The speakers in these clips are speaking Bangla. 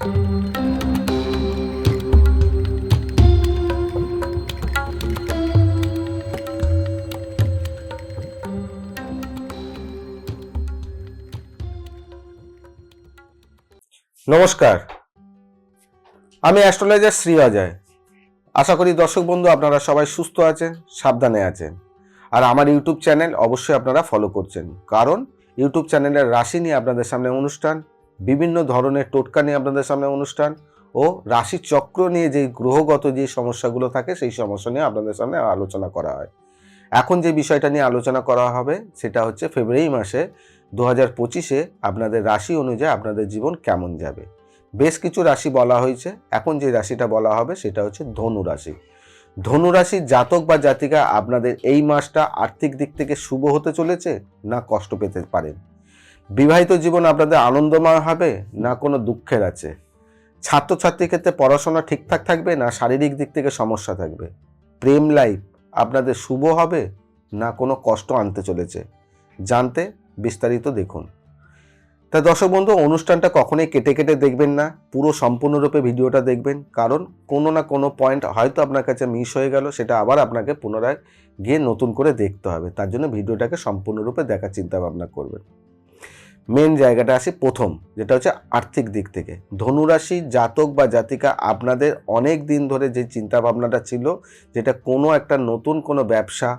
নমস্কার। আমি অ্যাস্ট্রোলজার শ্রী অজয়। আশা করি দর্শক বন্ধু আপনারা সবাই সুস্থ আছেন, সাবধানে আছেন। আর আমার ইউটিউব চ্যানেল অবশ্যই আপনারা ফলো করছেন। কারণ ইউটিউব চ্যানেলের রাশি নিয়ে আপনাদের সামনে অনুষ্ঠান বিভিন্ন ধরনের টোটকা নিয়ে আপনাদের সামনে অনুষ্ঠান ও রাশি চক্র নিয়ে যে গ্রহগত যে সমস্যাগুলো থাকে, সেই সমস্যা নিয়ে আপনাদের সামনে আলোচনা করা হয়। এখন যে বিষয়টা নিয়ে আলোচনা করা হবে, সেটা হচ্ছে ফেব্রুয়ারি মাসে দু হাজার পঁচিশে আপনাদের রাশি অনুযায়ী আপনাদের জীবন কেমন যাবে। বেশ কিছু রাশি বলা হয়েছে। এখন যে রাশিটা বলা হবে, সেটা হচ্ছে ধনু রাশি। ধনু রাশির জাতক বা জাতিকা আপনাদের এই মাসটা আর্থিক দিক থেকে শুভ হতে চলেছে না কষ্ট পেতে পারেন? বিবাহিত জীবন আপনাদের আনন্দময় হবে, না কোনো দুঃখের আছে? ছাত্রছাত্রীর ক্ষেত্রে পড়াশোনা ঠিকঠাক থাকবে, না শারীরিক দিক থেকে সমস্যা থাকবে? প্রেম লাইফ আপনাদের শুভ হবে, না কোনো কষ্ট আনতে চলেছে? জানতে বিস্তারিত দেখুন। তা দর্শক বন্ধু, অনুষ্ঠানটা কখনোই কেটে কেটে দেখবেন না, পুরো সম্পূর্ণরূপে ভিডিওটা দেখবেন, কারণ কোনো না কোনো পয়েন্ট হয়তো আপনার কাছে মিস হয়ে গেল, সেটা আবার আপনাকে পুনরায় গিয়ে নতুন করে দেখতে হবে, তার জন্য ভিডিওটাকে সম্পূর্ণরূপে দেখার চিন্তা ভাবনা করবেন। মেন জায়গাটা আসি প্রথম, যেটা হচ্ছে আর্থিক দিক থেকে। ধনুরাশি জাতক বা জাতিকা আপনাদের অনেক দিন ধরে যে চিন্তা ভাবনাটা ছিল, যেটা কোনো একটা নতুন কোনো ব্যবসা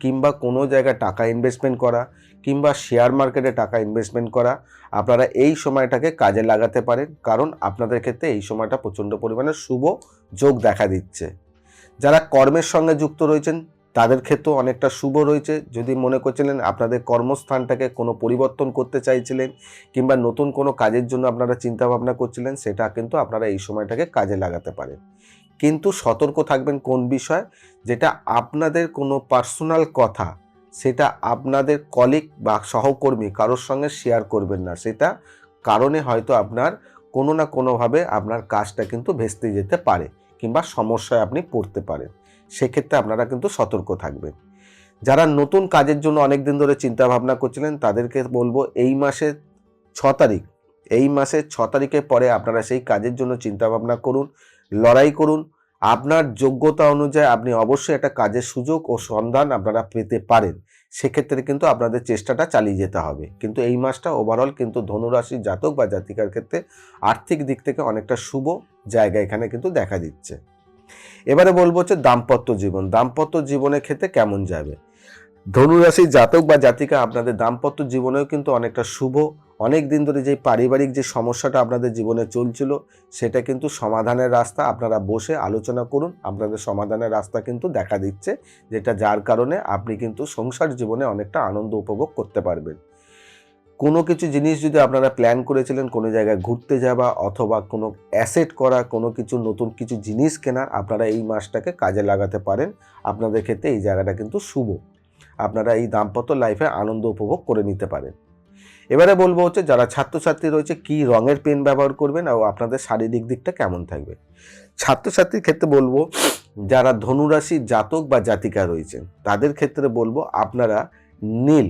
কিংবা কোনো জায়গায় টাকা ইনভেস্টমেন্ট করা কিংবা শেয়ার মার্কেটে টাকা ইনভেস্টমেন্ট করা, আপনারা এই সময়টাকে কাজে লাগাতে পারেন। কারণ আপনাদের ক্ষেত্রে এই সময়টা প্রচণ্ড পরিমাণে শুভ যোগ দেখা দিচ্ছে। যারা কর্মের সঙ্গে যুক্ত রয়েছেন তাদের ক্ষেত্রেও অনেকটা শুভ রয়েছে। যদি মনে করছিলেন আপনাদের কর্মস্থানটাকে কোনো পরিবর্তন করতে চাইছিলেন কিংবা নতুন কোনো কাজের জন্য আপনারা চিন্তা ভাবনা করছিলেন, সেটা কিন্তু আপনারা এই সময়টাকে কাজে লাগাতে পারেন। কিন্তু সতর্ক থাকবেন কোন বিষয়? যেটা আপনাদের কোনো পার্সোনাল কথা, সেটা আপনাদের কলিগ বা সহকর্মী কারোর সঙ্গে শেয়ার করবেন না। সেটা কারণে হয়তো আপনার কোনো না কোনোভাবে আপনার কাজটা কিন্তু ভেস্তে যেতে পারে কিংবা সমস্যায় আপনি পড়তে পারেন। সেক্ষেত্রে আপনারা কিন্তু সতর্ক থাকবেন। যারা নতুন কাজের জন্য অনেক দিন ধরে চিন্তা ভাবনা করছিলেন, তাদেরকে বলব এই মাসের ছ তারিখ, এই মাসের ছ তারিখের পরে আপনারা সেই কাজের জন্য চিন্তা ভাবনা করুন, লড়াই করুন। আপনার যোগ্যতা অনুযায়ী আপনি অবশ্যই একটা কাজের সুযোগ ও সন্ধান আপনারা পেতে পারেন। সেক্ষেত্রে কিন্তু আপনাদের চেষ্টাটা চালিয়ে যেতে হবে। কিন্তু এই মাসটা ওভারঅল কিন্তু ধনুরাশির জাতক বা জাতিকার ক্ষেত্রে আর্থিক দিক থেকে অনেকটা শুভ জায়গা এখানে কিন্তু দেখা দিচ্ছে। এবারে বলব হচ্ছে দাম্পত্য জীবন। দাম্পত্য জীবনের ক্ষেত্রে কেমন যাবে? ধনুরাশি জাতক বা জাতিকা আপনাদের দাম্পত্য জীবনেও কিন্তু অনেকটা শুভ। অনেক দিন ধরে যে পারিবারিক যে সমস্যাটা আপনাদের জীবনে চলছিল, সেটা কিন্তু সমাধানের রাস্তা আপনারা বসে আলোচনা করুন। আপনাদের সমাধানের রাস্তা কিন্তু দেখা দিচ্ছে, যেটা যার কারণে আপনি কিন্তু সংসার জীবনে অনেকটা আনন্দ উপভোগ করতে পারবেন। কোনো কিছু জিনিস যদি আপনারা প্ল্যান করেছিলেন কোনো জায়গায় ঘুরতে যাওয়া অথবা কোনো অ্যাসেট করা, কোনো কিছু নতুন কিছু জিনিস কেনার, আপনারা এই মাসটাকে কাজে লাগাতে পারেন। আপনাদের ক্ষেত্রে এই জায়গাটা কিন্তু শুভ। আপনারা এই দাম্পত্য লাইফে আনন্দ উপভোগ করে নিতে পারেন। এবারে বলব হচ্ছে যারা ছাত্রছাত্রী রয়েছে, কি রঙের পেন ব্যবহার করবেন ও আপনাদের শারীরিক দিকটা কেমন থাকবে? ছাত্রছাত্রীর ক্ষেত্রে বলব, যারা ধনুরাশি জাতক বা জাতিকা রয়েছেন, তাদের ক্ষেত্রে বলব আপনারা নীল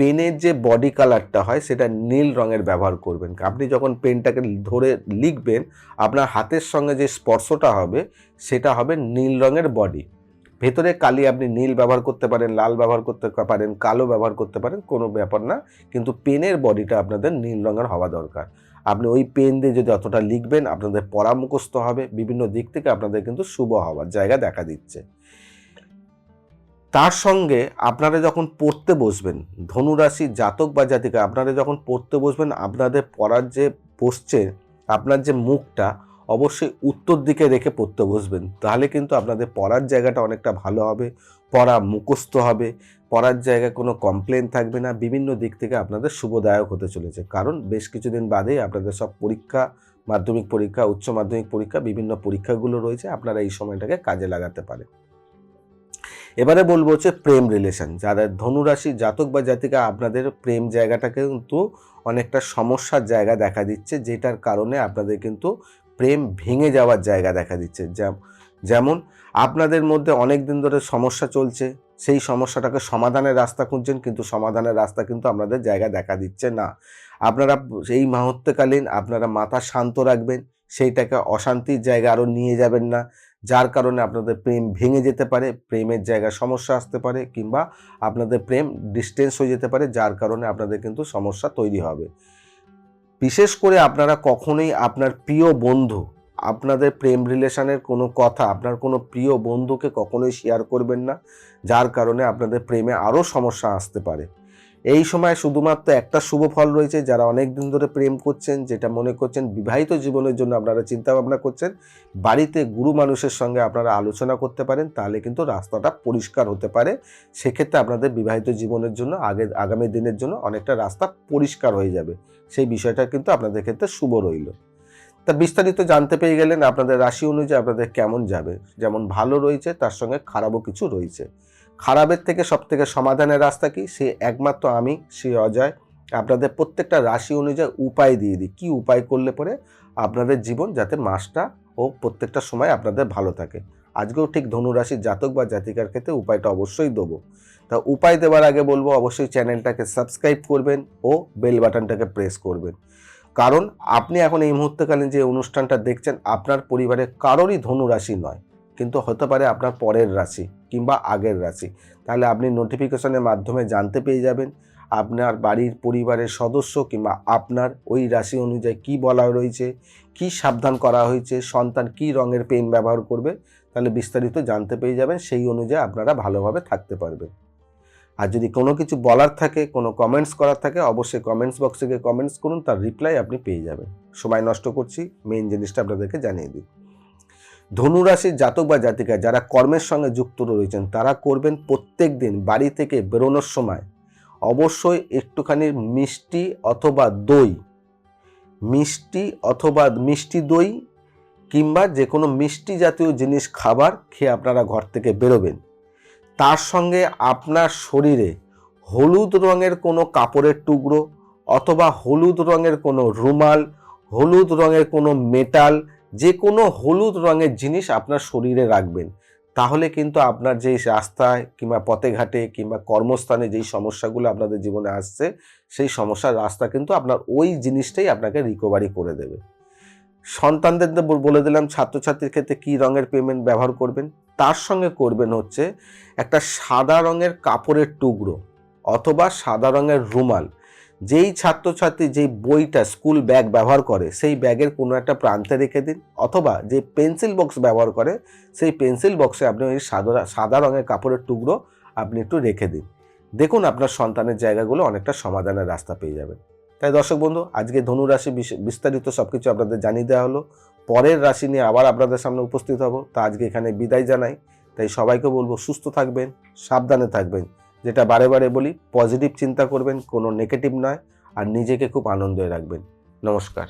পেনের যে বডি কালারটা হয়, সেটা নীল রঙের ব্যবহার করবেন। আপনি যখন পেনটাকে ধরে লিখবেন, আপনার হাতের সঙ্গে যে স্পর্শটা হবে, সেটা হবে নীল রঙের বডি। ভেতরে কালি আপনি নীল ব্যবহার করতে পারেন, লাল ব্যবহার করতে পারেন, কালো ব্যবহার করতে পারেন, কোনো ব্যাপার না। কিন্তু পেনের বডিটা আপনাদের নীল রঙের হওয়া দরকার। আপনি ওই পেন দিয়ে যদি অতটা লিখবেন, আপনাদের পরামুখস্থ হবে, বিভিন্ন দিক থেকে আপনাদের কিন্তু শুভ হওয়ার জায়গা দেখা দিচ্ছে। তার সঙ্গে আপনারা যখন পড়তে বসবেন, ধনুরাশি জাতক বা জাতিকা, আপনারা যখন পড়তে বসবেন, আপনাদের পড়ার যে বসছে, আপনার যে মুখটা, অবশ্যই উত্তর দিকে রেখে পড়তে বসবেন। তাহলে কিন্তু আপনাদের পড়ার জায়গাটা অনেকটা ভালো হবে, পড়া মুখস্থ হবে, পড়ার জায়গায় কোনো কমপ্লেন থাকবে না, বিভিন্ন দিক থেকে আপনাদের শুভদায়ক হতে চলেছে। কারণ বেশ কিছুদিন বাদেই আপনাদের সব পরীক্ষা, মাধ্যমিক পরীক্ষা, উচ্চ মাধ্যমিক পরীক্ষা, বিভিন্ন পরীক্ষাগুলো রয়েছে, আপনারা এই সময়টাকে কাজে লাগাতে পারেন। এবারে বলব হচ্ছে প্রেম রিলেশন যাদের ধনুরাশি জাতক বা জাতিকা, আপনাদের প্রেম জায়গাটাকে কিন্তু অনেকটা সমস্যার জায়গা দেখা দিচ্ছে, যেটার কারণে আপনাদের কিন্তু প্রেম ভেঙে যাওয়ার জায়গা দেখা দিচ্ছে। যেমন আপনাদের মধ্যে অনেক দিন ধরে সমস্যা চলছে, সেই সমস্যাটাকে সমাধানের রাস্তা খুঁজছেন, কিন্তু সমাধানের রাস্তা কিন্তু আপনাদের জায়গা দেখা দিচ্ছে না। আপনারা এই মুহূর্তকালীন আপনারা মাথা শান্ত রাখবেন, সেইটাকে অশান্তির জায়গা আরও নিয়ে যাবেন না। যার কারণে আপনাদের প্রেম ভেঙে যেতে পারে, প্রেমের জায়গায় সমস্যা আসতে পারে কিংবা আপনাদের প্রেম ডিস্টেন্স হয়ে যেতে পারে, যার কারণে আপনাদের কিন্তু সমস্যা তৈরি হবে। বিশেষ করে আপনারা কখনোই আপনার প্রিয় বন্ধু, আপনাদের প্রেম রিলেশনের কোনো কথা, আপনার কোনো প্রিয় বন্ধুকে কখনোই শেয়ার করবেন না, যার কারণে আপনাদের প্রেমে আরও সমস্যা আসতে পারে। এই সময় শুধুমাত্র একটা শুভ ফল রয়েছে, যারা অনেক দিন ধরে প্রেম করছেন, যেটা মনে করছেন বিবাহিত জীবনের জন্য আপনারা চিন্তা ভাবনা করছেন, বাড়িতে গুরু মানুষের সঙ্গে আপনারা আলোচনা করতে পারেন, তাহলে কিন্তু রাস্তাটা পরিষ্কার হতে পারে। সেক্ষেত্রে আপনাদের বিবাহিত জীবনের জন্য আগে আগামী দিনের জন্য অনেকটা রাস্তা পরিষ্কার হয়ে যাবে। সেই বিষয়টা কিন্তু আপনাদের ক্ষেত্রে শুভ রইল। তা বিস্তারিত জানতে পেয়ে গেলেন আপনাদের রাশি অনুযায়ী আপনাদের কেমন যাবে? যেমন ভালো রয়েছে, তার সঙ্গে খারাপও কিছু রয়েছে। খারাপের থেকে সব থেকে সমাধানের রাস্তা কি? সে একমাত্র আমি শ্রী অজয়। আপনাদের প্রত্যেকটা রাশি অনুযায়ী উপায় দিয়ে দিই। কী উপায় করলে পরে আপনাদের জীবন যাতে মাসটা ও প্রত্যেকটা সময় আপনাদের ভালো থাকে? আজকেও ঠিক ধনুরাশির জাতক বা জাতিকার ক্ষেত্রে উপায়টা অবশ্যই দেবো। তা উপায় দেওয়ার আগে বলব, অবশ্যই চ্যানেলটাকে সাবস্ক্রাইব করবেন ও বেল বাটনটাকে প্রেস করবেন। কারণ আপনি এখন এই মুহূর্তকালীন যে অনুষ্ঠানটা দেখছেন, আপনার পরিবারে কারোরই ধনু রাশি নয়। কিন্তু হতে পারে আপনার পরের রাশি কিংবা আগের রাশি। তাহলে আপনি নোটিফিকেশনের মাধ্যমে জানতে পেয়ে যাবেন আপনার বাড়ির পরিবারের সদস্য কিংবা আপনার ওই রাশি অনুযায়ী কি বলা রয়েছে, কি সাবধান করা হয়েছে, সন্তান কি রঙের পেন ব্যবহার করবে, তাহলে বিস্তারিত জানতে পেয়ে যাবেন, সেই অনুযায়ী আপনারা ভালোভাবে থাকতে পারবেন। আর যদি কোনো কিছু বলার থাকে, কোনো কমেন্টস করার থাকে, অবশ্যই কমেন্টস বক্সে গিয়ে কমেন্টস করুন, তার রিপ্লাই আপনি পেয়ে যাবেন। সময় নষ্ট করছি মেইন জিনিসটা আপনাদেরকে জানিয়ে দিই। ধনুরাশির জাতক বা জাতিকা যারা কর্মের সঙ্গে যুক্ত রয়েছেন, তারা করবেন প্রত্যেক দিন বাড়ি থেকে বেরোনোর সময়। অবশ্যই একটুখানি মিষ্টি অথবা দই। মিষ্টি অথবা মিষ্টি দই কিংবা যে কোনো মিষ্টি জাতীয় জিনিস, খাবার খেয়ে আপনারা ঘর থেকে বেরোবেন। তার সঙ্গে আপনার শরীরে হলুদ রঙের কোনো কাপড়ের টুকরো অথবা হলুদ রঙের কোনো রুমাল, হলুদ রঙের কোনো মেটাল যে কোনো হলুদ রঙের জিনিস আপনার শরীরে রাখবেন। তাহলে কিন্তু আপনার যেই রাস্তায় কিংবা পথে ঘাটে কিংবা কর্মস্থানে যেই সমস্যাগুলো আপনাদের জীবনে আসছে, সেই সমস্যার রাস্তা কিন্তু আপনার ওই জিনিসটাই আপনাকে রিকভারি করে দেবে। সন্তানদের বলে দিলাম, ছাত্রছাত্রীর ক্ষেত্রে কী রঙের পেমেন্ট ব্যবহার করবেন? তার সঙ্গে করবেন হচ্ছে একটা সাদা রঙের কাপড়ের টুকরো অথবা সাদা রঙের রুমাল। যেই ছাত্রছাত্রী যেই বইটা স্কুল ব্যাগ ব্যবহার করে, সেই ব্যাগের কোনো একটা প্রান্তে রেখে দিন, অথবা যে পেন্সিল বক্স ব্যবহার করে, সেই পেন্সিল বক্সে আপনি ওই সাদা সাদা রঙের কাপড়ের টুকরো আপনি একটু রেখে দিন। দেখুন আপনার সন্তানের জায়গাগুলো অনেকটা সমাধানের রাস্তা পেয়ে যাবেন। তাই দর্শক বন্ধু, আজকে ধনুরাশি বিস্তারিত সব কিছু আপনাদের জানিয়ে দেওয়া হলো। পরের রাশি নিয়ে আবার আপনাদের সামনে উপস্থিত হব। তা আজকে এখানে বিদায় জানাই। তাই সবাইকে বলব, সুস্থ থাকবেন, সাবধানে থাকবেন। যেটা বারে বারে বলি পজিটিভ চিন্তা করবেন, কোনো নেগেটিভ নয়, আর নিজেকে খুব আনন্দে রাখবেন। নমস্কার।